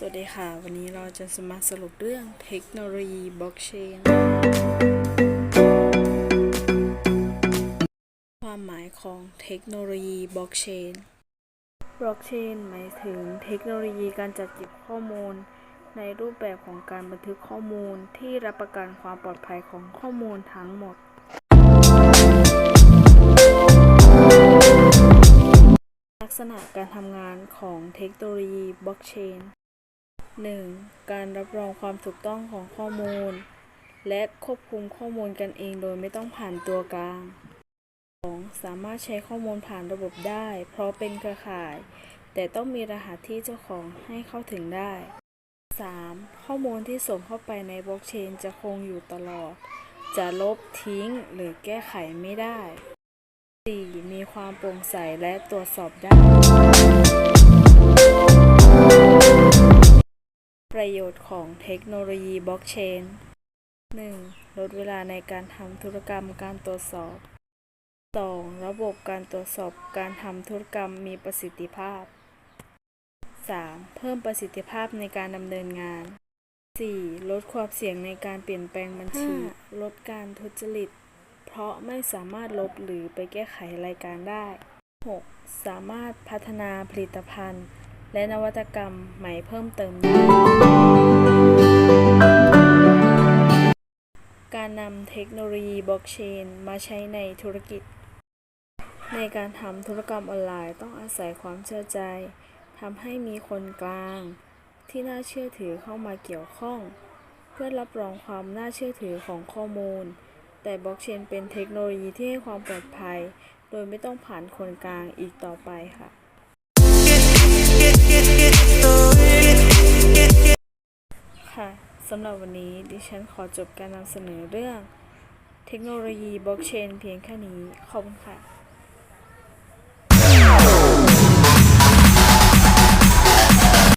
สวัสดีค่ะ วันนี้เราจะมาสรุปเรื่องเทคโนโลยีบล็อกเชน ความหมายของเทคโนโลยีบล็อกเชน บล็อกเชนหมายถึงเทคโนโลยีการจัดเก็บข้อมูล ในรูปแบบของการบันทึกข้อมูลที่รับประกันความปลอดภัยของข้อมูลทั้งหมดลักษณะการทำงานของเทคโนโลยีบล็อกเชน 1. การรับรองความถูกต้องของข้อมูล และควบคุมข้อมูลกันเองโดยไม่ต้องผ่านตัวกลาง 2. สามารถใช้ข้อมูลผ่านระบบได้ เพราะเป็นเครือข่าย แต่ต้องมีรหัสที่เจ้าของให้เข้าถึงได้ 3. ข้อมูลที่ส่งเข้าไปในบล็อกเชนจะคงอยู่ตลอด จะลบทิ้งหรือแก้ไขไม่ได้ 4. มีความโปร่งใสและตรวจสอบได้ ประโยชน์ของเทคโนโลยีบล็อกเชน 1. ลดเวลาในการทำธุรกรรมการตรวจสอบ 2. ระบบการตรวจสอบการทำธุรกรรมมีประสิทธิภาพ 3. เพิ่มประสิทธิภาพในการดำเนินงาน 4. ลดความเสี่ยงในการเปลี่ยนแปลงบัญชี ลดการทุจริต เพราะไม่สามารถลบหรือไปแก้ไขรายการได้ 6. สามารถพัฒนาผลิตภัณฑ์ และนวัตกรรมใหม่เพิ่มเติมได้การนำเทคโนโลยีบล็อกเชนมาใช้ในธุรกิจ ในการทำธุรกรรมออนไลน์ต้องอาศัยความเชื่อใจทำให้มีคนกลาง ที่น่าเชื่อถือเข้ามาเกี่ยวข้อง เพื่อรับรองความน่าเชื่อถือของข้อมูล แต่บล็อกเชนเป็นเทคโนโลยีที่ให้ความปลอดภัย โดยไม่ต้องผ่านคนกลางอีกต่อไปค่ะ สำหรับวันนี้ดิฉันขอจบการนำเสนอเรื่อง เทคโนโลยีบล็อกเชนเพียงแค่นี้ ขอบคุณค่ะ